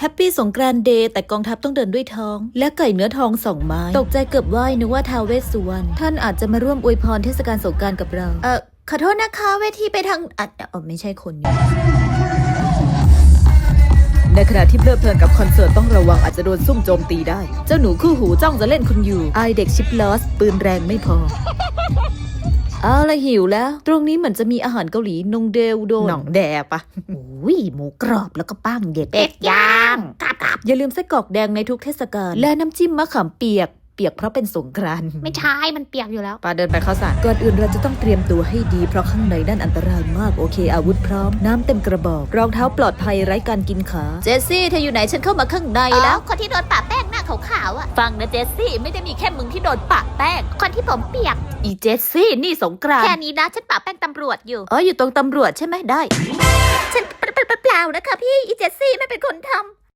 แฮปปี้สงกรานต์เดย์แต่กองทัพต้องเดินด้วยท้อง และไก่เนื้อทองสองไม้ ตกใจเกือบไหวนึกว่าท้าวเวสสุวรรณท่านอาจจะมาร่วมอวยพรเทศกาลสงกรานต์กับเรา เออขอโทษนะคะเวทีไปทางอะเออไม่ใช่คนนี้ในขณะที่เพลิดเพลินกับคอนเสิร์ตต้องระวังอาจจะโดนซุ่มโจมตีได้ เจ้าหนูคู่หูจ้องจะเล่นคุณอยู่อายเด็กชิปลอสปืนแรงไม่พอ เอาละหิวแล้ว ตรงนี้เหมือนจะมีอาหารเกาหลีนงเดลโดนหนองแดปะอุ้ยหมูกรอบแล้วก็ปั้งเด็ดเป็ดย่างกับกับอย่าลืมไส้กรอกแดงในทุกเทศกาลและน้ำจิ้มมะขามเปียกเปียกเพราะเป็นสงกรานต์ไม่ใช่ มันเปียกอยู่แล้วปาเดินไปเข้าสารก่อนอื่นเราจะต้องเตรียมตัวให้ดี เพราะข้างในนั่นอันตรายมากโอเค อาวุธพร้อม น้ำเต็มกระบอก รองเท้าปลอดภัยไร้การกินขา เจสซี่เธออยู่ไหนฉันเข้ามาข้างในแล้แล้ววคนที่โดนปะแป้งหน้า ขาวๆอะฟังนะเจสซี่ไม่ได้มีแค่มึงที่โดนปะแป้ง คนที่ผมเปียก อีเจสซี่นี่สงกรานแค่ต์นี้นะฉันปะแป้งตำรวจอยู่เอออยู่ตรงตำรวจใช่ไหมได้ ฉันเปล่าๆนะคะพี่อีเจสซี่ไม่เป็นคนทำ